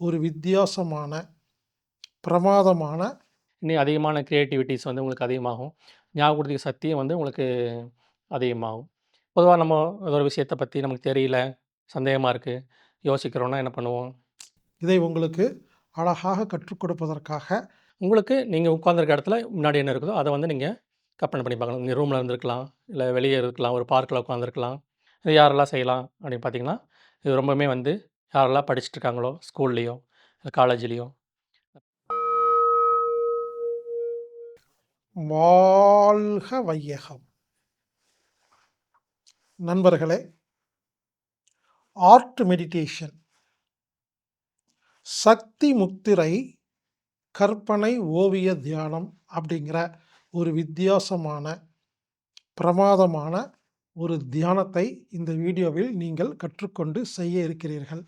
ஒரு வித்தியாசமான, பிரமாதமான இன்னும் அதிகமான கிரியேட்டிவிட்டீஸ் வந்து உங்களுக்கு அதிகமாகும். ஞாபகப்படுத்திய சக்தியும் வந்து உங்களுக்கு அதிகமாகும். பொதுவா நம்ம ஏதோ ஒரு விஷயத்த பத்தி நமக்கு தெரியல, சந்தேகமா இருக்கு, யோசிக்கிறோம்னா என்ன பண்ணுவோம்? இதை உங்களுக்கு அழகாக கற்றுக் கொடுப்பதற்காக உங்களுக்கு நீங்க உட்கார்ந்திருக்க இடத்துல முன்னாடி என்ன இருக்குதோ, அத வந்து நீங்க கற்பனை பண்ணி பார்க்கணும். நீங்க ரூம்ல இருந்திருக்கலாம், இல்ல வெளிய இருக்கலாம், ஒரு பார்க்ல உட்கார்ந்திருக்கலாம். இது யாரெல்லாம் செய்யலாம் அப்படின்னு பார்த்தீங்கன்னா, இது ரொம்பவுமே வந்து யாரெல்லாம் படிச்சுட்டு இருக்காங்களோ, ஸ்கூல்லயோ, இல்ல காலேஜ்லயோ வாழ்க வையகம். நண்பர்களே, ஆர்ட் மெடிடேஷன் சக்தி முத்திரை கற்பனை ஓவிய தியானம் அப்படிங்கிற ஒரு வித்தியாசமான, பிரமாதமான ஒரு தியானத்தை இந்த வீடியோவில் நீங்கள் கற்றுக்கொண்டு செய்ய இருக்கிறீர்கள்.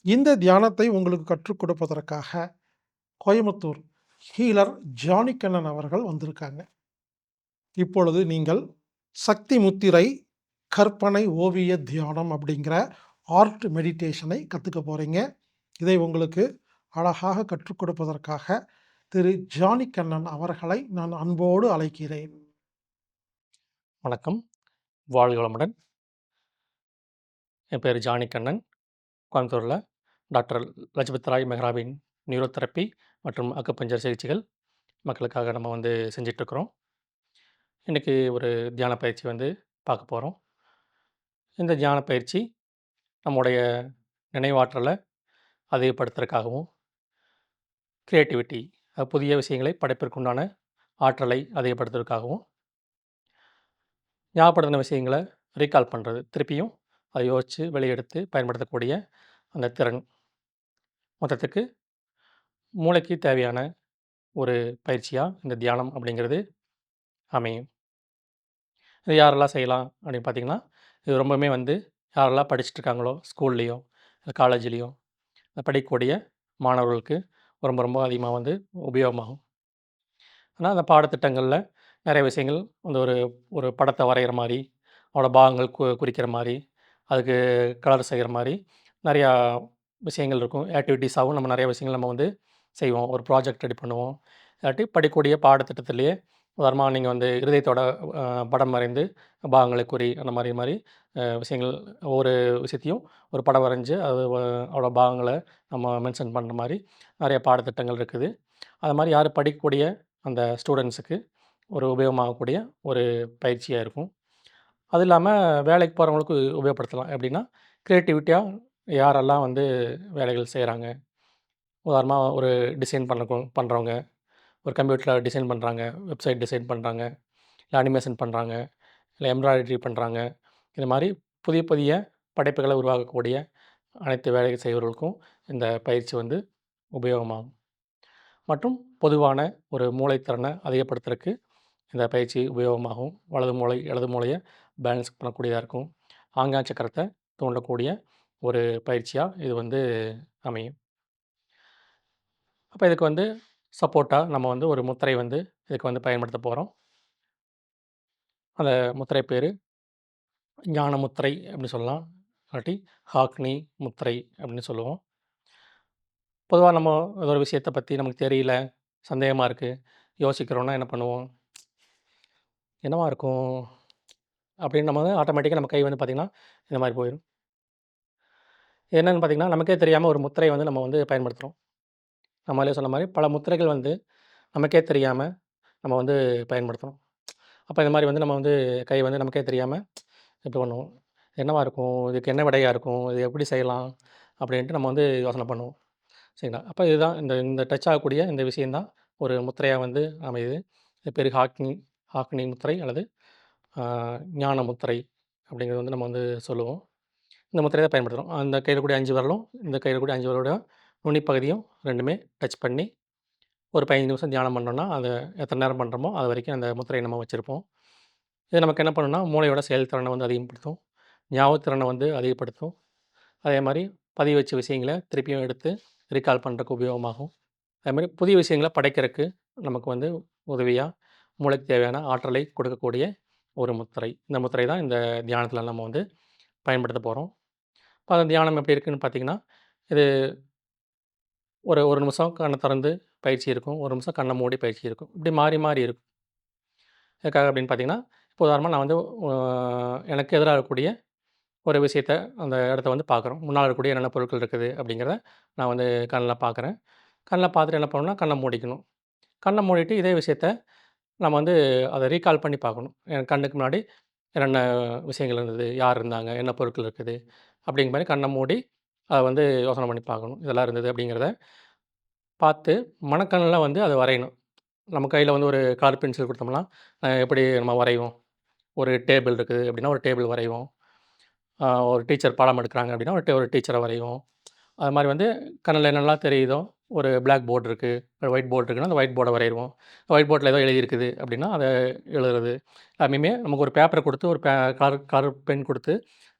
இந்த தியானத்தை உங்களுக்கு கற்றுக் கொடுப்பதற்காக கோயம்புத்தூர் ஹீலர் ஜானி கண்ணன் அவர்கள் வந்திருக்காங்க. இப்பொழுது நீங்கள் சக்தி முத்திரை கற்பனை ஓவிய தியானம் அப்படிங்கிற ஆர்ட் மெடிடேஷனை கற்றுக்க போகிறீங்க இதை உங்களுக்கு அழகாக கற்றுக் கொடுப்பதற்காக திரு ஜானி கண்ணன் அவர்களை நான் அன்போடு அழைக்கிறேன். வணக்கம். வாழ்க வளமுடன். என் பேர் ஜானி கண்ணன். கோயம்புத்தூரில் டாக்டர் லஜபத் ராய் மெஹ்ராபின் நியூரோ தெரப்பி மற்றும் அக்குப்பஞ்சர் சிகிச்சைகள் மக்களுக்காக நம்ம வந்து செஞ்சிட்ருக்குறோம். இன்றைக்கி ஒரு தியான பயிற்சி வந்து பார்க்க போகிறோம் இந்த தியான பயிற்சி நம்முடைய நினைவாற்றலை அதிகப்படுத்துறதுக்காகவும், கிரியேட்டிவிட்டி புதிய விஷயங்களை படைப்பிற்குண்டான ஆற்றலை அதிகப்படுத்துறதுக்காகவும் ஞாபகப்படுத்தின விஷயங்களை ரீகால் பண்ணுறது திருப்பியும் அதை யோசித்து வெளியெடுத்து பயன்படுத்தக்கூடிய அந்த திறன். மொத்தத்துக்கு மூளைக்கு தேவையான ஒரு பயிற்சியாக இந்த தியானம் அப்படிங்கிறது அமையும். இது யாரெல்லாம் செய்யலாம் அப்படின்னு பார்த்தீங்கன்னா, இது ரொம்பவுமே வந்து யாரெல்லாம் படிச்சுட்டு இருக்காங்களோ, ஸ்கூல்லேயோ காலேஜ்லேயோ படிக்கக்கூடிய மாணவர்களுக்கு ரொம்ப ரொம்ப அதிகமாக வந்து உபயோகமாகும். ஆனால் அந்த பாடத்திட்டங்களில் நிறைய விஷயங்கள் அந்த ஒரு ஒரு படத்தை வரைகிற மாதிரி அதோட பாகங்கள் கு குறிக்கிற மாதிரி அதுக்கு கலர் செய்கிற மாதிரி நிறையா விஷயங்கள் இருக்கும். ஆக்டிவிட்டீஸாகவும் நம்ம நிறையா விஷயங்கள் நம்ம வந்து செய்வோம். ஒரு ப்ராஜெக்ட் ரெடி பண்ணுவோம். இல்லாட்டி படிக்கக்கூடிய பாடத்திட்டத்திலேயே உதாரணமாக நீங்கள் வந்து இருதயத்தோட படம் வரைந்து பாகங்களை குறி அந்த மாதிரி மாதிரி விஷயங்கள் ஒவ்வொரு விஷயத்தையும் ஒரு படம் வரைஞ்சு அது வ அதோட நம்ம மென்ஷன் பண்ணுற மாதிரி நிறைய பாடத்திட்டங்கள் இருக்குது. அது மாதிரி யார் படிக்கக்கூடிய அந்த ஸ்டூடெண்ட்ஸுக்கு ஒரு உபயோகமாகக்கூடிய ஒரு பயிற்சியாக இருக்கும். அது இல்லாமல் வேலைக்கு போகிறவங்களுக்கு உபயோகப்படுத்தலாம். எப்படின்னா, கிரியேட்டிவிட்டியா யாரெல்லாம் வந்து வேலைகள் செய்றாங்க. உதாரணமா ஒரு டிசைன் பண்ண பண்ணுறவங்க ஒரு கம்ப்யூட்டர்ல டிசைன் பண்ணுறாங்க வெப்சைட் டிசைன் பண்ணுறாங்க இல்ல அனிமேஷன் பண்ணுறாங்க இல்ல எம்ப்ராய்டரி பண்ணுறாங்க இது மாதிரி புதிய புதிய படைப்புகளை உருவாக்கக்கூடிய அனைத்து வேலைகள் செய்பவர்களுக்கும் இந்த பயிற்சி வந்து உபயோகமாகும். மற்றும் பொதுவான ஒரு மூளை திறன அதிகப்படுத்துறதுக்கு இந்த பயிற்சி உபயோகமாகும். வலது மூளை, இடது மூளைய பேலன்ஸ் பண்ணக்கூடியதாக இருக்கும். ஆங்கா சக்கரத்தை தூண்டக்கூடிய ஒரு பயிற்சியாக இது வந்து அமையும். அப்போ இதுக்கு வந்து சப்போர்ட்டாக நம்ம வந்து ஒரு முத்திரை வந்து இதுக்கு வந்து பயன்படுத்த போகிறோம் அந்த முத்திரை பேர் ஞான முத்திரை அப்படின்னு சொல்லலாம். இல்லாட்டி ஹாக்னி முத்திரை அப்படின்னு சொல்லுவோம். பொதுவாக நம்ம ஒரு விஷயத்த பற்றி நமக்கு தெரியல, சந்தேகமாக இருக்குது யோசிக்கிறோன்னா என்ன பண்ணுவோம்? என்னவா இருக்கும்? அப்படின்னு நம்ம வந்து ஆட்டோமேட்டிக்காக நம்ம கை வந்து பார்த்திங்கன்னா இந்த மாதிரி போயிடும் என்னென்னு பார்த்தீங்கன்னா, நமக்கே தெரியாமல் ஒரு முத்திரையை வந்து நம்ம வந்து பயன்படுத்துகிறோம் நம்மளே சொன்ன மாதிரி பல முத்திரைகள் வந்து நமக்கே தெரியாமல் நம்ம வந்து பயன்படுத்துகிறோம் அப்போ இந்த மாதிரி வந்து நம்ம வந்து கை வந்து நமக்கே தெரியாமல் இப்படி பண்ணுவோம். என்னவாக இருக்கும்? இதுக்கு என்ன விடையாக இருக்கும்? இது எப்படி செய்யலாம்? அப்படின்ட்டு நம்ம வந்து யோசனை பண்ணுவோம். சரிங்களா? அப்போ இதுதான் இந்த இந்த டச் ஆகக்கூடிய இந்த விஷயந்தான் ஒரு முத்திரையாக வந்து அமையுது. இது பேரு ஹாக்னி ஹாக்னி முத்திரை அல்லது ஞான முத்திரை அப்படிங்கிறது வந்து நம்ம வந்து சொல்லுவோம். இந்த முத்திரையை தான் பயன்படுத்துகிறோம் அந்த கையில் கூடிய அஞ்சு விரலும், இந்த கையில் கூடிய அஞ்சு விரலோட நுனி பகுதியும் ரெண்டுமே டச் பண்ணி ஒரு 15 நிமிஷம் தியானம் பண்ணோன்னா அதை எத்தனை நேரம் பண்ணுறோமோ அது வரைக்கும் அந்த முத்திரையை நம்ம வச்சுருப்போம் இது நமக்கு என்ன பண்ணும்னா, மூளையோட செயல்திறனை வந்து அதிகப்படுத்தும். ஞாபகத்திறனை வந்து அதிகப்படுத்தும். அதே மாதிரி பதிவு வச்ச விஷயங்களை திருப்பியும் எடுத்து ரீகால் பண்ணுறக்கு உபயோகமாகும். அதே மாதிரி புதிய விஷயங்களை படைக்கிறக்கு நமக்கு வந்து உதவியாக மூளைக்கு தேவையான ஆற்றலை கொடுக்கக்கூடிய ஒரு முத்திரை. இந்த முத்திரை தான் இந்த தியானத்தில் நம்ம வந்து பயன்படுத்த போகிறோம் இப்போ அந்த தியானம் எப்படி இருக்குதுன்னு பார்த்தீங்கன்னா, இது ஒரு ஒரு நிமிஷம் கண்ணை திறந்து பயிற்சி இருக்கும். ஒரு நிமிஷம் கண்ணை மூடி பயிற்சி இருக்கும். இப்படி மாறி, மாறி இருக்கும். எதுக்காக அப்படின்னு பார்த்தீங்கன்னா, இப்போ உதாரணமாக நான் வந்து எனக்கு எதிராக இருக்கக்கூடிய ஒரு விஷயத்த அந்த இடத்த வந்து பார்க்குறோம். முன்னால் இருக்கக்கூடிய என்னென்ன பொருட்கள் இருக்குது அப்படிங்கிறத நான் வந்து கண்ணில் பார்க்குறேன். கண்ணில் பார்த்துட்டு என்ன பண்ணணும்னா, கண்ணை மூடிக்கணும். கண்ணை மூடிட்டு இதே விஷயத்த நம்ம வந்து அதை ரீகால் பண்ணி பார்க்கணும். என் கண்ணுக்கு முன்னாடி என்னென்ன விஷயங்கள் இருந்தது? யார் இருந்தாங்க? என்ன பொருட்கள் இருக்குது? அப்படிங்கிற மாதிரி கண்ணை மூடி அதை வந்து யோசனை பண்ணி பார்க்கணும். இதெல்லாம் இருந்தது அப்படிங்கிறத பார்த்து மனக்கண்ல வந்து அதை வரையணும். நம்ம கையில் வந்து ஒரு கலர் பென்சில் கொடுத்தோம்னா எப்படி நம்ம வரைவோம்? ஒரு டேபிள் இருக்குது அப்படின்னா, ஒரு டேபிள் வரைவோம். ஒரு டீச்சர் பாடம் எடுக்கிறாங்க அப்படின்னா, ஒரு டீ ஒரு டீச்சரை வரைவோம். அது மாதிரி வந்து கண்ணில் என்னெல்லாம் தெரியுதோ, ஒரு பிளாக் போர்டு இருக்குது ஒயிட் போர்டு இருக்குன்னா, அந்த ஒயிட் போர்டை வரைருவோம். ஒயிட் போர்ட்ல ஏதோ எழுதியிருக்குது அப்படின்னா, அதை எழுதுறது. எல்லாமே நமக்கு ஒரு பேப்பரை கொடுத்து ஒரு பே கலர் கலர் பென் கொடுத்து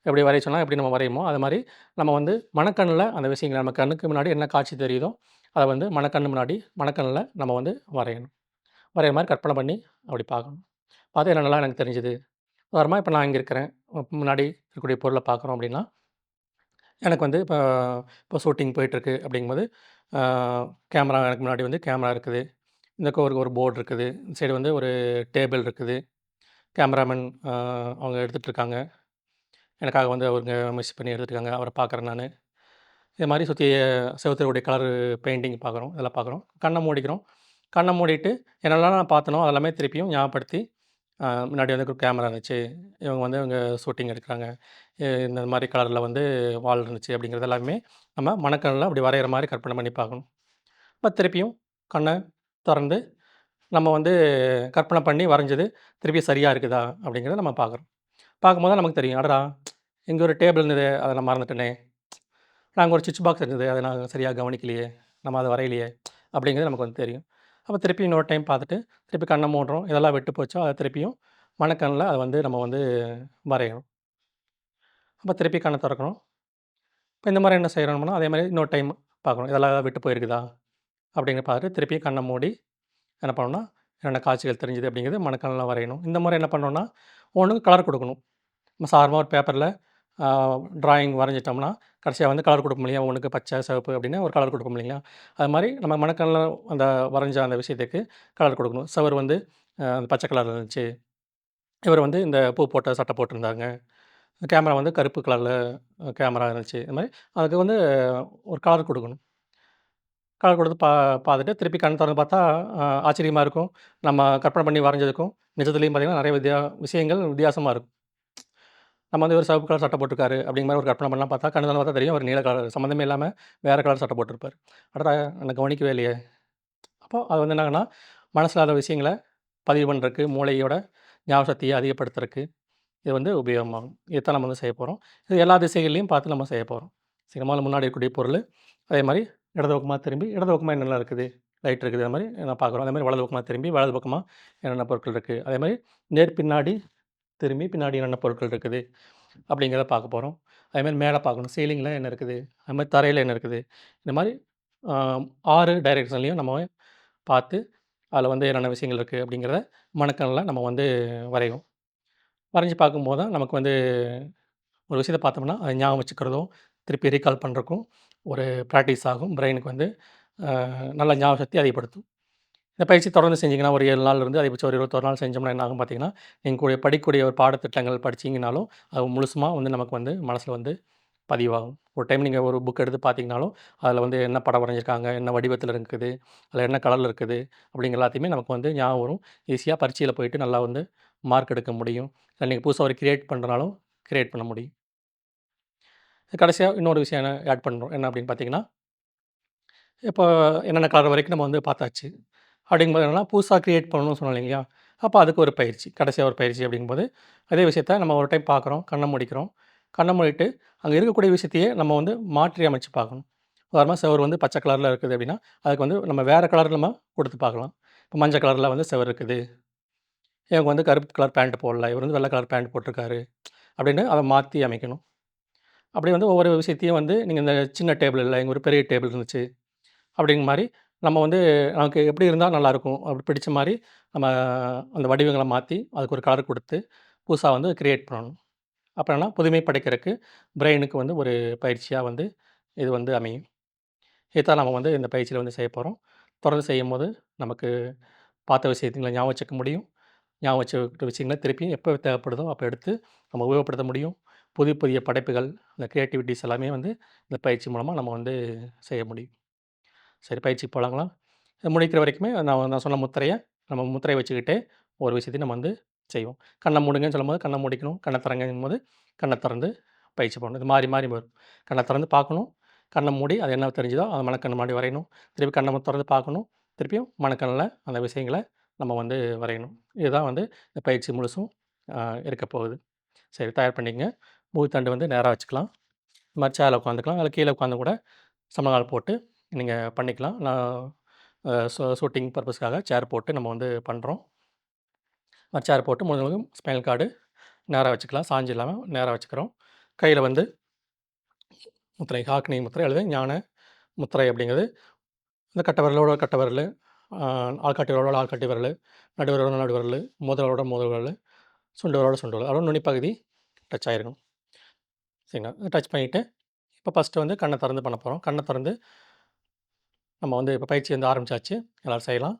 எப்படி வரைய சொன்னால் எப்படி நம்ம வரையுமோ, அது மாதிரி நம்ம வந்து மனக்கண்ணில் அந்த விஷயங்களை நம்ம கண்ணுக்கு முன்னாடி என்ன காட்சி தெரியுதோ, அதை வந்து மனக்கண்ணு முன்னாடி மனக்கண்ணில் நம்ம வந்து வரையணும். வரைகிற மாதிரி கற்பனை பண்ணி அப்படி பார்க்கணும். பார்த்து என்னென்னலாம் எனக்கு தெரிஞ்சுது உதாரணமாக இப்போ நான் இங்கே இருக்கிறேன். முன்னாடி இருக்கக்கூடிய பொருளை பார்க்குறோம் அப்படின்னா, எனக்கு வந்து இப்போ இப்போ ஷூட்டிங் போயிட்டுருக்கு அப்படிங்கும்போது, கேமரா எனக்கு முன்னாடி வந்து கேமரா இருக்குது. இந்த பக்கம் ஒரு ஒரு போர்ட் இருக்குது. இந்த சைடு வந்து ஒரு டேபிள் இருக்குது. கேமராமேன் அ அவங்க எடுத்துட்டுருக்காங்க. எனக்காக வந்து அவங்க மிஸ் பண்ணி எடுத்துட்டுருக்காங்க. அவர பார்க்குறேன் நானு. இது மாரி சுத்தி செவுத்துல கலர் பெயிண்டிங் பார்க்குறோம். இதெல்லாம் பார்க்குறோம். கண்ண மூடிக்கிறோம். கண்ண மூடிட்டு என்னெல்லாம் நான் பார்த்தனோ அதெல்லாமே திருப்பியும் ஞாபகப்படுத்தி, அ முன்னாடி வந்து ஒரு கேமரா இருந்துச்சு. இவங்க வந்து இவங்க ஷூட்டிங் எடுக்குறாங்க. இ இந்த மாரி கலர்ல வந்து வால் இருந்துச்சு அப்படிங்கிறது எல்லாமே நம்ம மனக்கண்ல அப்படி வரையிற மாரி கற்பனை பண்ணி பார்க்கணும். அப்ப திருப்பியும் கண்ண தொறந்து நம்ம வந்து கற்பனை பண்ணி வரைஞ்சது திருப்பி சரியா இருக்குதா? அப்படிங்கிறத நம்ம பார்க்குறோம். பார்க்கும்போது தான் நமக்கு தெரியும். அடடா! இங்க ஒரு டேபிள் இருந்ததே, அத நான் மறந்துட்டேனே. அங்க ஒரு சுவிட்ச் பாக்ஸ் இருந்தது. அத நான் சரியா கவனிக்கலையே. நம்ம அத வரையலையே. அப்படிங்கிறது நமக்கு வந்து தெரியும். அப்போ திருப்பி இன்னொரு டைம் பார்த்துட்டு, திருப்பி கண்ணை மூடுறோம். இதெல்லாம் விட்டு போச்சோ, அதை திருப்பியும் மணக்கண்ணில் அதை வந்து நம்ம வந்து வரையணும். அப்போ திருப்பி கண்ணை திறக்கணும் இப்போ இந்த மாதிரி என்ன செய்கிறோம்னா அதே மாதிரி இன்னொரு டைம் பார்க்கணும். இதெல்லாம் விட்டு போயிருக்குதா? அப்படிங்கிறத பார்த்துட்டு திருப்பியும் கண்ணை மூடி என்ன பண்ணணும்னா, என்னென்ன காட்சிகள் தெரிஞ்சுது அப்படிங்கிறது மணக்கண்ணெலாம் வரையணும். இந்த மாதிரி என்ன பண்ணணும்னா, ஒன்று கலர் கொடுக்கணும் நம்ம சாரமாக ஒரு பேப்பரில் ட்ராயிங் வரைஞ்சிட்டோம்னா, கடைசியாக வந்து கலர் கொடுப்போம் இல்லையா? உனக்கு பச்சை, சிவப்பு அப்படின்னு ஒரு கலர் கொடுப்போம் இல்லைங்களா? அது மாதிரி நம்ம மனக்கண்ல அந்த வரைஞ்ச அந்த விஷயத்துக்கு கலர் கொடுக்கணும் சவர் வந்து அந்த பச்சை கலரில் இருந்துச்சு. இவர் வந்து இந்த பூ போட்ட சட்டை போட்டிருந்தாங்க. கேமரா வந்து கருப்பு கலரில் கேமரா இருந்துச்சு. இது மாதிரி அதுக்கு வந்து ஒரு கலர் கொடுக்கணும் கலர் கொடுத்து பா பார்த்துட்டு திருப்பி கண் திறந்து பார்த்தா ஆச்சரியமாக இருக்கும். நம்ம கற்பனை பண்ணி வரைஞ்சதுக்கும், நிஜத்துலேயும் பார்த்திங்கன்னா நிறைய வித்தியா விஷயங்கள் வித்தியாசமாக இருக்கும். நம்ம வந்து ஒரு சிவப்பு கலர் சட்டை போட்டிருக்காரு அப்படிங்கிற மாதிரி ஒரு கற்பனை பண்ணலாம் பார்த்தா, கண்ணு பார்த்தா தெரியும் ஒரு நீல கலர் சம்மந்தமே இல்லாமல் வேற கலர் சட்டை போட்டிருப்பாரு. அடடா! நான் கவனிக்கவே இல்லையே! அப்போது அது வந்து என்னங்கன்னா மனசில்லாத அந்த விஷயங்கள பதிவு பண்ணுறதுக்கு மூளையோட ஞாபக சக்தியை அதிகப்படுத்துறதுக்கு இது வந்து உபயோகமாகும். இதைத்தான் நம்ம வந்து செய்ய போகிறோம் இது எல்லா திசைகள்லையும் பார்த்து நம்ம செய்ய போகிறோம் சினிமாவில் முன்னாடி இருக்கக்கூடிய பொருள் அதே மாதிரி இடது பக்கமா திரும்பி, இடது பக்கமா என்னெல்லாம் இருக்குது? லைட் இருக்குது. அது மாதிரி நான் பார்க்குறோம். அதே மாதிரி வலது பக்கமாக திரும்பி, வலது பக்கமாக என்னென்ன பொருட்கள் இருக்குது அதே மாதிரி நேர் பின்னாடி திரும்பி, பின்னாடி என்னென்ன பொருட்கள் இருக்குது? அப்படிங்கிறத பார்க்க போகிறோம் அதே மேலே பார்க்கணும். சீலிங்கில் என்ன இருக்குது? அது தரையில் என்ன இருக்குது? இந்த மாதிரி ஆறு டைரெக்ஷன்லேயும் நம்ம பார்த்து, அதில் வந்து என்னென்ன விஷயங்கள் இருக்குது அப்படிங்கிறத மனக்கண்ல நம்ம வந்து வரைவோம். வரைஞ்சு பார்க்கும்போது தான் நமக்கு வந்து ஒரு விஷயத்தை பார்த்தோம்னா, அதை ஞாபகம் வச்சுக்கிறதும், திருப்பி ரீகால் பண்ணுறக்கும் ஒரு ப்ராக்டிஸ் ஆகும். பிரெயினுக்கு வந்து நல்ல ஞாபக சக்தி அதிகப்படுத்தும். இந்த பயிற்சி தொடர்ந்து செஞ்சீங்கன்னா, ஒரு ஏழு நாள் இருந்து அதிகபட்சம் ஒரு 21 நாள் செஞ்சோம்னா என்ன ஆகும் பார்த்தீங்கன்னா, நீங்கள் கூட படிக்கக்கூடிய ஒரு பாடத்திட்டங்கள் படிச்சிங்கனாலும் அது முழுசுமா வந்து நமக்கு வந்து மனசில் வந்து பதிவாகும். ஒரு டைம் நீங்கள் ஒரு புக் எடுத்து பார்த்தீங்கனாலும், அதில் வந்து என்ன படம் வரைஞ்சிருக்காங்க? என்ன வடிவத்தில் இருக்குது? அதில் என்ன கலரில் இருக்குது? அப்படிங்கிற எல்லாத்தையுமே நமக்கு வந்து ஞாபகம் வரும். ஈஸியாக பரீட்சையில் போயிட்டு நல்லா வந்து மார்க் எடுக்க முடியும். இல்லை நீங்கள் புதுசாக ஒரு கிரியேட் பண்ணுறனாலும் கிரியேட் பண்ண முடியும். கடைசியாக இன்னொரு விஷயம் என்ன ஆட் பண்ணுறோம் என்ன அப்படின்னு பார்த்தீங்கன்னா, இப்போ என்னென்ன கலர் வரைக்கும் நம்ம வந்து பார்த்தாச்சு. அப்படிங்கும்போது என்னன்னா, புதுசாக க்ரியேட் பண்ணணும்னு சொன்னோம் இல்லைங்களா? அப்போ அதுக்கு ஒரு பயிற்சி. கடைசியாக ஒரு பயிற்சி அப்படிங்கும்போது, அதே விஷயத்த நம்ம ஒரு டைம் பார்க்குறோம். கண்ணை முடிக்கிறோம் கண்ணை மூடிட்டு, அங்கே இருக்கக்கூடிய விஷயத்தையே நம்ம வந்து மாற்றி அமைச்சு பார்க்கணும். உதாரணமாக செவர் வந்து பச்சை கலரில் இருக்குது அப்படின்னா, அதுக்கு வந்து நம்ம வேறு கலரில் நம்ம கொடுத்து பார்க்கலாம். இப்போ மஞ்சள் கலரில் வந்து செவர் இருக்குது. இவங்க வந்து கருப்பு கலர் பேண்ட் போடல. இவர் வந்து வெள்ளை கலர் பேண்ட் போட்டிருக்காரு. அப்படின்னு அதை மாற்றி அமைக்கணும். அப்படி வந்து ஒவ்வொரு விஷயத்தையும் வந்து நீங்கள் இந்த சின்ன டேபிள் இல்லை எங்கள் ஒரு பெரிய டேபிள் இருந்துச்சு. அப்படிங்கிற மாதிரி நம்ம வந்து நமக்கு எப்படி இருந்தால் நல்லாயிருக்கும்? அப்படி பிடிச்ச மாதிரி நம்ம அந்த வடிவங்களை மாற்றி அதுக்கு ஒரு கலர் கொடுத்து புதுசாக வந்து கிரியேட் பண்ணணும். அப்போ என்னன்னா, புதுமை படைக்கிறக்கு பிரெயினுக்கு வந்து ஒரு பயிற்சியாக வந்து இது வந்து அமையும். இதைத்தான் நம்ம வந்து இந்த பயிற்சியில் வந்து செய்ய போகிறோம் தொடர்ந்து செய்யும்போது நமக்கு பார்த்த விஷயத்துங்களை ஞாபகம் வச்சுக்க முடியும். ஞாபகம் வச்சுக்கிட்ட விஷயங்களை திருப்பியும் எப்போ தேவைப்படுதோ அப்போ எடுத்து நம்ம உபயோகப்படுத்த முடியும். புதிய புதிய படைப்புகள், இந்த க்ரியேட்டிவிட்டிஸ் எல்லாமே வந்து இந்த பயிற்சி மூலமாக நம்ம வந்து செய்ய முடியும். சரி பயிற்சிக்கு போகலாங்களா இது முடிக்கிற வரைக்குமே நான் நான் சொன்ன முத்திரையை நம்ம முத்திரையை வச்சுக்கிட்டே ஒரு விஷயத்தையும் நம்ம வந்து செய்வோம். கண்ணை மூடுங்கன்னு சொல்லும்போது கண்ண மூடிக்கணும். திறங்கும் போது கண்ணை திறந்து பயிற்சி பண்ணணும். இது மாறி மாறி வரும். கண்ணை திறந்து பார்க்கணும். கண்ணை மூடி அது என்ன தெரிஞ்சுதோ அது மனக்கண் மாடி வரையணும். திருப்பி கண்ணை திறந்து பார்க்கணும். திருப்பியும் மனக்கண்ணில் அந்த விஷயங்களை நம்ம வந்து வரையணும். இதுதான் வந்து இந்த பயிற்சி முழுசும் இருக்க போகுது. சரி தயார் பண்ணிக்கங்க. மூத்தாண்டு வந்து நேராக வச்சுக்கலாம். இது மாதிரி சேர்ல உட்காந்துக்கலாம். அதில் கீழே உட்காந்து கூட சமகால் போட்டு நீங்கள் பண்ணிக்கலாம். நான் ஷூ ஷூட்டிங் பர்பஸ்க்காக சேர் போட்டு நம்ம வந்து பண்ணுறோம் சேர் போட்டு முழுவதும் ஸ்பைனல் கார்டு நேராக வச்சுக்கலாம். சாய்ஞ்சு இல்லாமல் நேராக வச்சுக்கிறோம். கையில் வந்து முத்திரை ஹாக்னி முத்திரை அல்லது ஞான முத்திரை அப்படிங்கிறது இந்த கட்டை விரலோட கட்டை விரலு, ஆள்காட்டி விரலோட ஆள்காட்டி விரலு, நடு விரலோட முதலோட முதல் மோதிர சுண்டு விரலோட சுண்டு விரல். அதோட நுனி பகுதி டச் ஆகிருக்கும் சரிங்களா? டச் பண்ணிட்டு, இப்போ ஃபர்ஸ்ட்டு வந்து கண்ணை திறந்து பண்ண போகிறோம் கண்ணை திறந்து நம்ம வந்து இப்போ பயிற்சி வந்து ஆரம்பிச்சாச்சு. எல்லோரும் செய்யலாம்.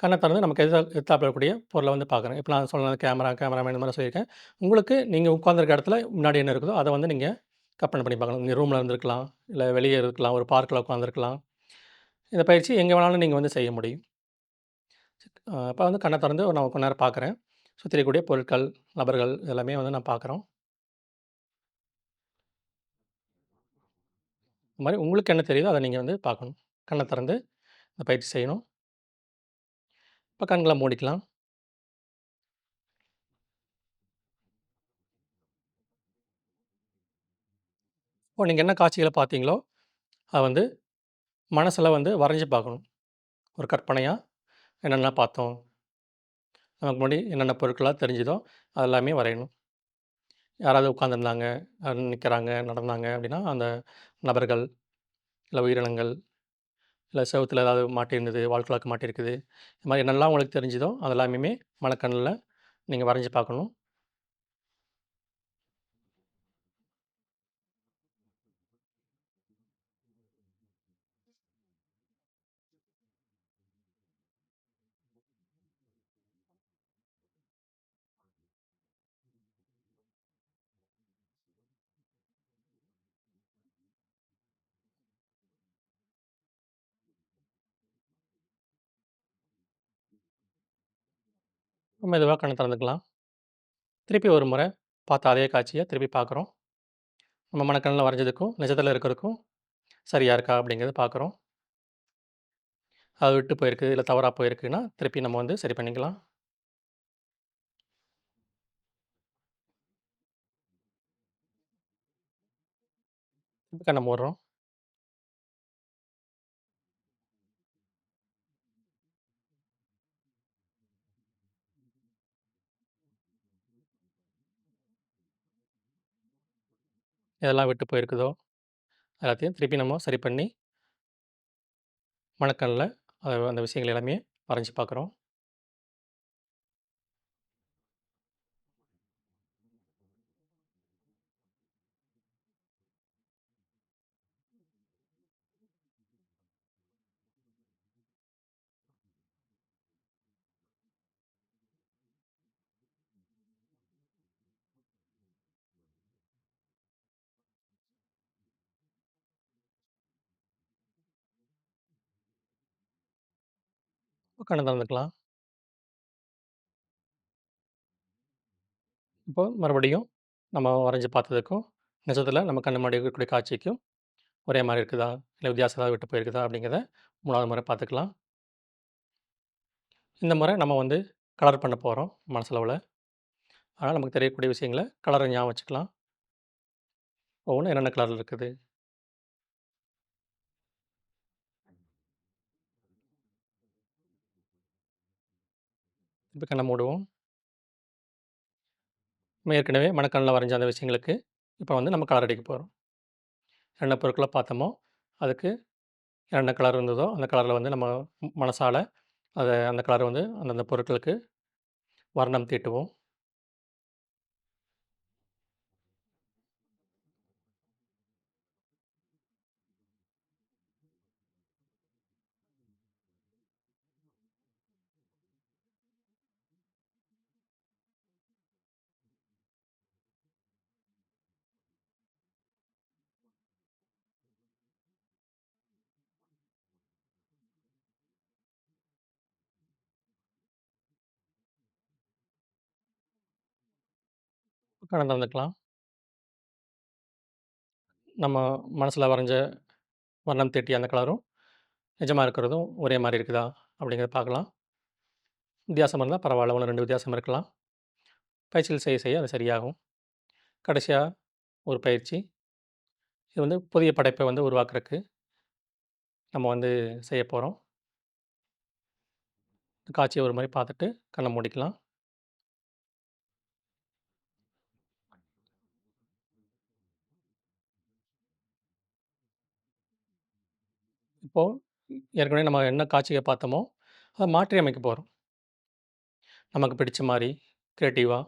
கண்ணை திறந்து நமக்கு எதிரா எதிர்த்தாப்புல இருக்கக்கூடிய பொருளை வந்து பார்க்குறேன். இப்போ நான் சொன்ன கேமரா, கேமராமேன் இந்த மாதிரி சொல்லியிருக்கேன். உங்களுக்கு நீங்கள் உட்காந்துருக்க இடத்துல முன்னாடி என்ன இருக்குதோ, அதை வந்து நீங்கள் கற்பனை பண்ணி பார்க்கணும். நீங்கள் ரூமில் இருந்திருக்கலாம், இல்லை வெளியே இருக்கலாம், ஒரு பார்க்கில் உட்காந்துருக்கலாம். இந்த பயிற்சி எங்கே வேணாலும் நீங்கள் வந்து செய்ய முடியும். இப்போ வந்து கண்ணை திறந்து நான் கொஞ்ச நேரம் பார்க்குறேன். சுற்றிக்கூடிய பொருட்கள், நபர்கள் எல்லாமே வந்து நான் பார்க்குறோம். இந்த மாதிரி உங்களுக்கு என்ன தெரியுதோ, அதை நீங்கள் வந்து பார்க்கணும். கண்ணை திறந்து இந்த பயிற்சி செய்யணும். இப்போ கண்களை மூடிக்கலாம். இப்போ நீங்கள் என்ன காட்சிகளை பார்த்தீங்களோ, அதை வந்து மனசில் வந்து வரைஞ்சு பார்க்கணும். ஒரு கற்பனையாக என்னென்ன பார்த்தோம்? நமக்கு முன்னாடி என்னென்ன பொருட்களாக தெரிஞ்சுதோ, அதெல்லாமே வரையணும். யாராவது உட்காந்துருந்தாங்க, நிற்கிறாங்க நடந்தாங்க அப்படின்னா, அந்த நபர்கள், இல்லை உயிரினங்கள், இல்லை செவத்தில் ஏதாவது மாட்டியிருந்தது, வால் மாட்டியிருக்குது. இது மாதிரி என்னெல்லாம் உங்களுக்கு தெரிஞ்சுதோ, அதெல்லாமே மனக்கண்ணில் நீங்கள் வரைஞ்சி பார்க்கணும். ரொம்ப இதுவாக கண்ணை திறந்துக்கலாம். திருப்பி ஒரு முறை பார்த்த அதே காட்சியை திருப்பி பார்க்குறோம். நம்ம மனக்கண்ணில் வரைஞ்சதுக்கும், நிஜத்தில் இருக்கிறதுக்கும் சரியாக இருக்கா அப்படிங்கிறத பார்க்குறோம். அது விட்டு போயிருக்கு, இல்லை தவறாக போயிருக்குன்னா, திருப்பி நம்ம வந்து சரி பண்ணிக்கலாம். திருப்பி கண்ண மூடுறோம். எதெல்லாம் விட்டு போயிருக்குதோ, எல்லாத்தையும் திருப்பி நம்ம சரி பண்ணி மனக்கண்ணில் அந்த விஷயங்கள் எல்லாமே வரைஞ்சு பார்க்குறோம். கண்ண திறந்துக்கலாம். இப்போ மறுபடியும் நம்ம வரைஞ்சி பார்த்ததுக்கும், நிஜத்தில் நம்ம கண்ணு முன்னாடி இருக்கக்கூடிய காட்சிக்கும் ஒரே மாதிரி இருக்குதா? இல்லை வித்தியாசம் ஏதாவது விட்டு போயிருக்குதா? அப்படிங்கிறத மூணாவது முறை பார்த்துக்கலாம். இந்த முறை நம்ம வந்து கலர் பண்ண போகிறோம் மனசளவில் அதனால் நமக்கு தெரியக்கூடிய விஷயங்கள கலரை ஞாபகம் வச்சுக்கலாம். ஒவ்வொன்றும் என்னென்ன கலரில் இருக்குது? திருப்பி கண்ணை மூடுவோம். நம்ம ஏற்கனவே மனக்கண்ல வரைஞ்ச அந்த விஷயங்களுக்கு, இப்போ வந்து நம்ம கலர் அடிக்க போகிறோம் என்ன பொருட்களை பார்த்தோமோ, அதுக்கு என்ன கலர் இருந்ததோ, அந்த கலரில் வந்து நம்ம மனசால் அதை அந்த கலர் வந்து அந்தந்த பொருட்களுக்கு வர்ணம் தீட்டுவோம். கண்ண திறந்துக்கலாம். நம்ம மனசுல வரைஞ்ச வண்ணம் தீட்டிய அந்த கலரும், நிஜமா இருக்கிறதும் ஒரே மாரி இருக்குதா? அப்படிங்கிறத பார்க்கலாம். வித்தியாசம் இருந்தா பரவால்ல. 1, 2 வித்தியாசம் இருக்கலாம். பயிற்சிகள் செய்ய செய்ய அது சரியாகும். கடைசியா ஒரு பயிற்சி. இது வந்து புதிய படைப்ப வந்து உருவாக்குறக்கு நம்ம வந்து செய்ய போகிறோம் காட்சிய ஒரு முறை பார்த்துட்டு கண்ண மூடிக்கலாம். இப்போ ஏற்கனவே நம்ம என்ன காட்சியை பார்த்தோமோ, அத மாற்றி அமைக்க போறோம். நமக்கு பிடிச்ச மாரி, கிரியேட்டிவா,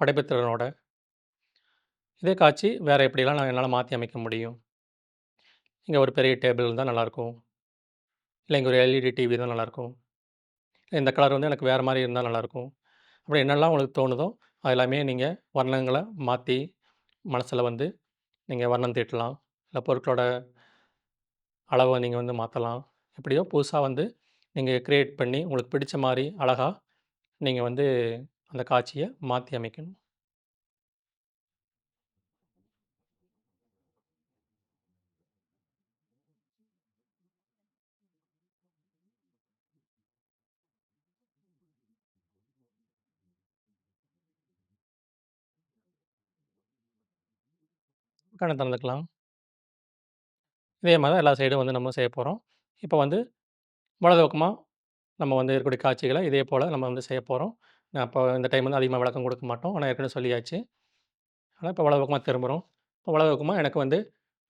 படைப்புத்திறனோட இதே காட்சி வேற எப்படிலாம் நான் என்னால மாத்தி அமைக்க முடியும்? இங்க ஒரு பெரிய டேபிள் இருந்தா நல்லாயிருக்கும். இல்ல இங்க ஒரு எல்இடி டிவி இருந்தா நல்லாயிருக்கும். இந்த கலர் வந்து எனக்கு வேற மாரி இருந்தா நல்லாயிருக்கும். அப்படி என்னெல்லாம் உங்களுக்கு தோணுதோ, அது எல்லாமே நீங்க வண்ணங்கள மாத்தி, மனசுல வந்து நீங்க வர்ணம் தீட்டலாம். இல்ல பொருட்களோட அளவை நீங்கள் வந்து மாற்றலாம் எப்படியோ புதுசாக வந்து நீங்கள் க்ரியேட் பண்ணி, உங்களுக்கு பிடிச்ச மாதிரி அழகாக நீங்கள் வந்து அந்த காட்சியை மாற்றி அமைக்கணும். கண்ண திறந்துக்கலாம். இதே மாதிரி தான் எல்லா சைடும் வந்து நம்ம செய்ய போகிறோம் இப்போ வந்து வலதுபக்கமாக நம்ம வந்து இருக்கக்கூடிய காட்சிகளை இதே போல் நம்ம வந்து செய்ய போகிறோம் நான் அப்ப இந்த டைம் வந்து அதிகமாக விளக்கம் கொடுக்க மாட்டோம். ஆனால் ஏற்கனவே சொல்லியாச்சு. ஆனால் இப்போ வலது திரும்புகிறோம் இப்போ இப்ப வலது எனக்கு வந்து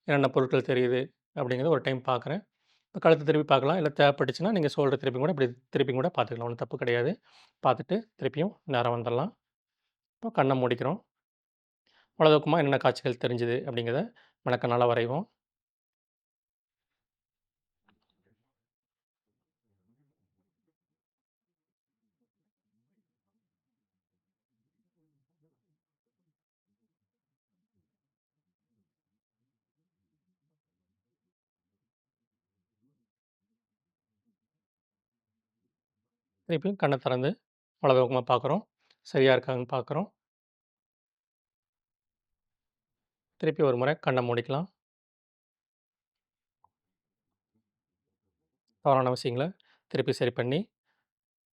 என்னென்ன பொருட்கள் தெரியுது? அப்படிங்கிறத ஒரு டைம் பார்க்குறேன். இப்போ கழுத்து திருப்பி பார்க்கலாம். இல்லை தேவைப்பட்டுச்சுன்னா, நீங்கள் சொல்கிற திருப்பி கூட இப்படி திருப்பி கூட பார்த்துக்கலாம். ஒன்றும் தப்பு கிடையாது. பார்த்துட்டு திருப்பியும் நேரம் வந்துடலாம் இப்போ கண்ணை மூடிக்கிறோம். வலது என்னென்ன காட்சிகள் தெரிஞ்சுது? அப்படிங்கிறத மனக்கண்ணால வரைவோம். திருப்பியும் கண்ணை திறந்து வலதுபக்கமாக பார்க்குறோம். சரியாக இருக்கான்னு பார்க்குறோம். திருப்பி ஒரு முறை கண்ணை மூடிக்கலாம். தவறான விஷயங்களை திருப்பி சரி பண்ணி,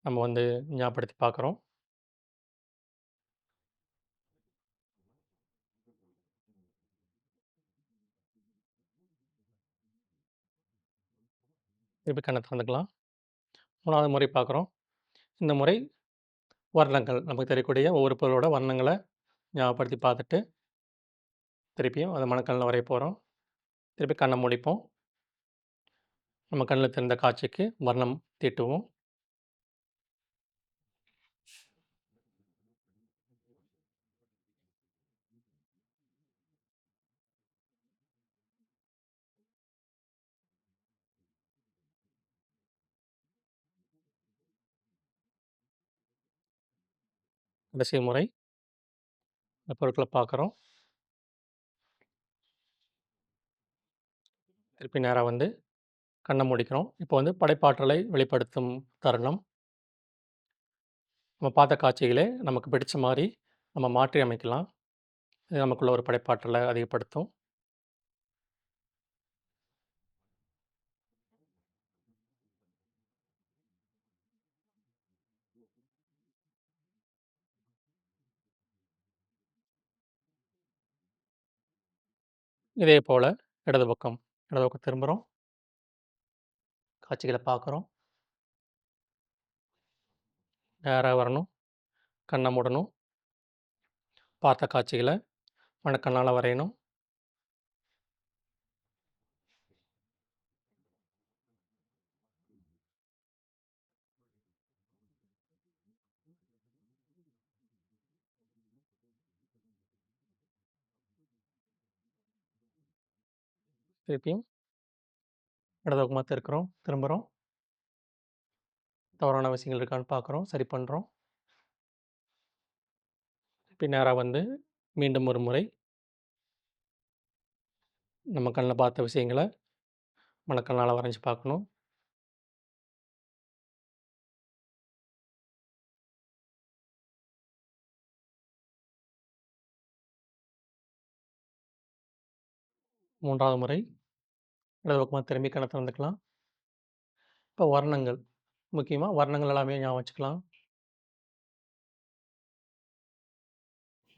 நம்ம வந்து ஞாபகப்படுத்தி பார்க்குறோம். திருப்பி கண்ணை திறந்துக்கலாம். மூணாவது முறை பார்க்குறோம். இந்த முறை வர்ணங்கள் நமக்கு தெரியக்கூடிய ஒவ்வொரு பொருளோட வர்ணங்களை ஞாபகப்படுத்தி பார்த்துட்டு திருப்பியும் அதை மனக்கண்ணில் வரைய போகிறோம் திருப்பி கண்ணை முடிப்போம் நம்ம கண்ணில் தெரிந்த காட்சிக்கு வர்ணம் தீட்டுவோம். கடைசி முறை இந்த பொருட்களை பார்க்குறோம். திருப்பி நேராக வந்து கண்ணை மூடிக்கிறோம். இப்போ வந்து படைப்பாற்றலை வெளிப்படுத்தும் தருணம். நம்ம பார்த்த காட்சிகளே நமக்கு பிடிச்ச மாதிரி நம்ம மாற்றி அமைக்கலாம். இது நமக்குள்ள ஒரு படைப்பாற்றலை அதிகப்படுத்தும். இதே போல் இடது பக்கம் இடது பக்கம் திரும்புகிறோம் காட்சிகளை பார்க்குறோம். நேராக வரணும். கண்ணை மூடணும். பார்த்த காட்சிகளை மனக்கண்ணால் வரையணும். திருப்பியும் இடது பக்கமாக திருக்கிறோம் திரும்புகிறோம் தவறான விஷயங்கள் இருக்கான்னு பார்க்குறோம். சரி பண்ணுறோம் பின்னேராக வந்து மீண்டும் ஒரு முறை நம்ம கண்ணில் பார்த்த விஷயங்களை மனக்கண்ணால் வரைஞ்சி பார்க்கணும். மூன்றாவது முறை இடது பக்கமாக திரும்பி கணத்தை நடந்துக்கலாம் இப்போ வர்ணங்கள். முக்கியமாக வர்ணங்கள் எல்லாமே ஞாபகம் வச்சுக்கலாம்.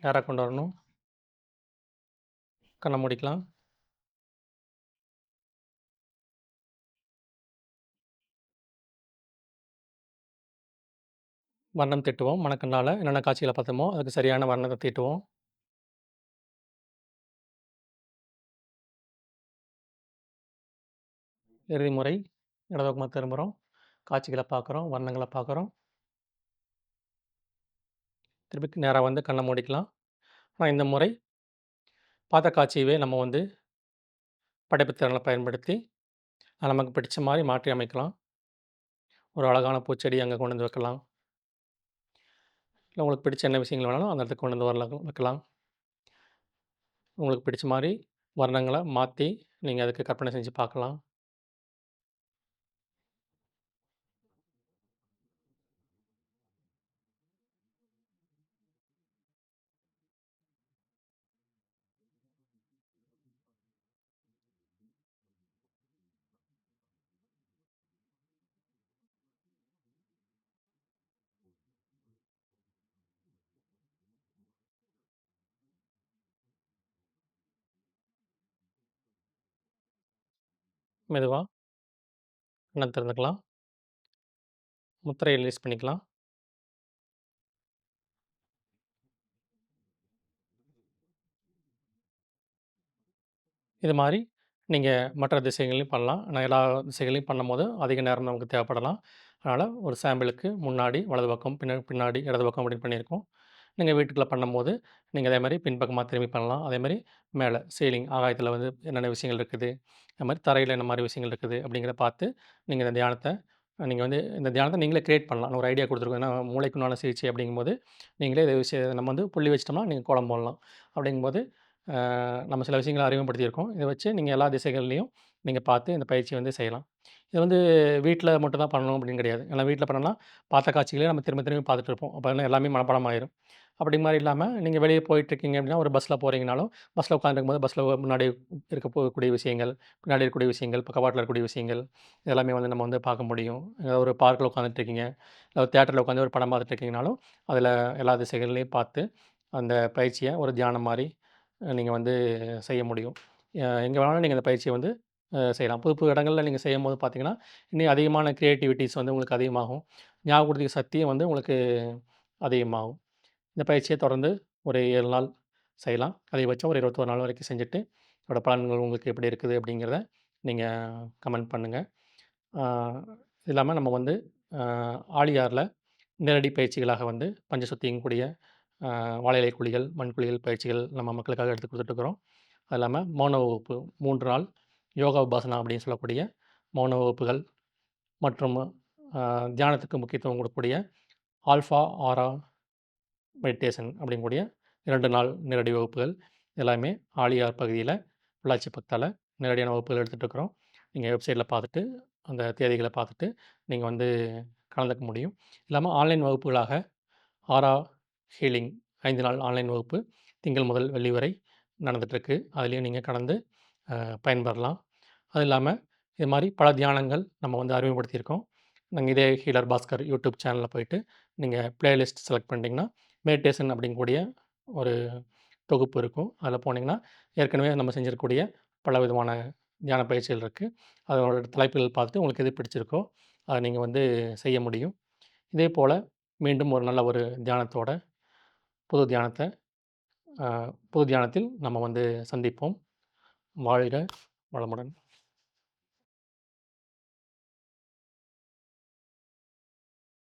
நேராக கொண்டு வரணும். கண்ணை முடிக்கலாம் வர்ணம் திட்டுவோம் மணக்கண்ணால் என்னென்ன காட்சிகளை பார்த்தோமோ, அதுக்கு சரியான வர்ணத்தை தீட்டுவோம். இறுதி முறை இடது திரும்புகிறோம் திரும்புறோம். பார்க்குறோம். வர்ணங்களை பார்க்குறோம். திருப்பி நேராக வந்து கண்ணை மூடிக்கலாம். ஆனால் இந்த முறை பார்த்த காட்சியவே நம்ம வந்து படைப்பு திறனை பயன்படுத்தி, நமக்கு பிடிச்ச மாதிரி மாற்றி அமைக்கலாம். ஒரு அழகான பூச்செடி அங்கே கொண்டு வந்து வைக்கலாம். இல்லை உங்களுக்கு பிடிச்ச என்ன விஷயங்கள் வேணாலும் அந்த இடத்துக்கு கொண்டு வந்து வரலாம் வைக்கலாம். உங்களுக்கு பிடிச்ச மாதிரி வர்ணங்களை மாற்றி நீங்கள் அதுக்கு கற்பனை செஞ்சு பார்க்கலாம். மெதுவாக கண்ணை திறந்துக்கலாம். முத்திரைய ரிலீஸ் பண்ணிக்கலாம். இது மாதிரி நீங்கள் மற்ற திசைகளையும் பண்ணலாம். ஆனால் எல்லா திசைகளையும் பண்ணும்போது அதிக நேரம் நமக்கு தேவைப்படலாம். அதனால் ஒரு சாம்பிளுக்கு முன்னாடி வலது பக்கம், பின்ன பின்னாடி இடது பக்கம் அப்படின்னு பண்ணியிருக்கோம். நீங்கள் வீட்டுக்குள்ளே பண்ணும்போது, நீங்கள் அதே மாதிரி பின்பக்கமாக திரும்பி பண்ணலாம். அதே மேலே சீலிங் ஆகாயத்தில் வந்து என்னென்ன விஷயங்கள் இருக்குது, அது மாதிரி தரையில் இந்த மாதிரி விஷயங்கள் இருக்குது அப்படிங்கிறத பார்த்து, நீங்கள் இந்த தியானத்தை நீங்கள் வந்து இந்த தியானத்தை நீங்களே கிரியேட் பண்ணலாம். ஒரு ஐடியா கொடுத்துருக்கோம் ஏன்னா மூளைக்குண்டான சிகிச்சை அப்படிங்கும்போது, நீங்களே இதை விஷயம் நம்ம வந்து புள்ளி வச்சிட்டோம்னா நீங்கள் கோலம் போடலாம். அப்படிங்கும்போது, நம்ம சில விஷயங்களை அறிமுகப்படுத்தியிருக்கோம். இதை வச்சு நீங்கள் எல்லா திசைகள்லேயும் நீங்கள் பார்த்து இந்த பயிற்சியை வந்து செய்யலாம். இது வந்து வீட்டில் மட்டும் தான் பண்ணணும் அப்படின்னு கிடையாது. ஏன்னா வீட்டில் பண்ணலாம் பார்த்த காட்சிகளே நம்ம திரும்ப திரும்பி பார்த்துட்டு இருப்போம். அப்போ எல்லாமே மனப்பாடம் ஆயிரும். அப்படி மாதிரி இல்லாமல் நீங்கள் வெளியே போயிட்டுருக்கீங்க அப்படின்னா, ஒரு பஸ்ஸில் போகிறீங்கனாலும் பஸ்ஸில் உட்காந்துருக்கும்போது பஸ்ஸில் முன்னாடி இருக்க போகக்கூடிய விஷயங்கள், பின்னாடி இருக்கக்கூடிய விஷயங்கள், பக்கவாட்டில் இருக்கக்கூடிய விஷயங்கள், எல்லாமே வந்து நம்ம வந்து பார்க்க முடியும். ஒரு பார்க்கில் உட்காந்துட்ருக்கீங்க இல்ல தேட்டரில் உட்காந்து ஒரு படம் பார்த்துட்ருக்கீங்கனாலும் அதில் எல்லா திசைகள்லேயும் பார்த்து, அந்த பயிற்சியை ஒரு தியானம் மாதிரி நீங்கள் வந்து செய்ய முடியும். எங்கே வேணாலும் நீங்கள் அந்த பயிற்சியை வந்து செய்யலாம். புது புது நீங்கள் செய்யும்போது பார்த்தீங்கன்னா, இன்னும் அதிகமான க்ரியேட்டிவிட்டிஸ் வந்து உங்களுக்கு அதிகமாகும். ஞாபகப்படுத்திய சக்தியும் வந்து உங்களுக்கு அதிகமாகும். இந்த பயிற்சியை தொடர்ந்து ஒரு ஏழு நாள் செய்யலாம். அதிகபட்சம் ஒரு 21 நாள் வரைக்கும் செஞ்சுட்டு, அதோட பலன்கள் உங்களுக்கு எப்படி இருக்குது அப்படிங்கிறத நீங்கள் கமெண்ட் பண்ணுங்கள் இல்லாமல் இது நம்ம வந்து ஆழியாரில் நேரடி பயிற்சிகளாக வந்து பஞ்சசுத்தியும் கூடிய வாழை இலை குழிகள், மண் குழிகள் பயிற்சிகள் நம்ம மக்களுக்காக எடுத்து குடுத்துட்டுருக்கிறோம். அது இல்லாமல் மௌன வகுப்பு மூன்று நாள் யோகா உபாசனா அப்படின்னு சொல்லக்கூடிய மௌன வகுப்புகள் மற்றும் தியானத்துக்கு முக்கியத்துவம் கொடுக்கக்கூடிய ஆல்ஃபா, ஆரா மெடிடேஷன் அப்படிங்கக்கூடிய இரண்டு நாள் நேரடி வகுப்புகள் எல்லாமே ஆழியார் பகுதியில் உள்ளாட்சி பக்கத்தால் நேரடியான வகுப்புகள் எடுத்துகிட்டு இருக்கிறோம். நீங்கள் வெப்சைட்டில் பார்த்துட்டு, அந்த தேதிகளை பார்த்துட்டு, நீங்கள் வந்து கலந்துக்க முடியும். இல்லாமல் ஆன்லைன் வகுப்புகளாக ஆரா ஹீலிங் ஐந்து நாள் ஆன்லைன் வகுப்பு திங்கள் முதல் வெள்ளி வரை நடந்துகிட்ருக்கு அதுலேயும் நீங்கள் கலந்து பயன்பெறலாம். அது இல்லாமல் இது மாதிரி பல தியானங்கள் நம்ம வந்து அறிமுகப்படுத்தியிருக்கோம். நாங்கள் இதே ஹீலர் பாஸ்கர் யூடியூப் சேனலில் போயிட்டு, நீங்கள் பிளேலிஸ்ட் செலக்ட் பண்ணிட்டீங்கன்னா, மெடிடேஷன் அப்படிங்கக்கூடிய ஒரு தொகுப்பு இருக்கும். அதில் போனீங்கன்னா, ஏற்கனவே நம்ம செஞ்சிருக்கக்கூடிய பல விதமான தியான பயிற்சிகள் இருக்குது அதோட தலைப்புகள் பார்த்துட்டு உங்களுக்கு எது பிடிச்சிருக்கோ, அதை நீங்கள் வந்து செய்ய முடியும். இதே போல் மீண்டும் ஒரு நல்ல ஒரு தியானத்தோட, புது தியானத்தை புது தியானத்தில் நம்ம வந்து சந்திப்போம். வாழ்க வளமுடன்.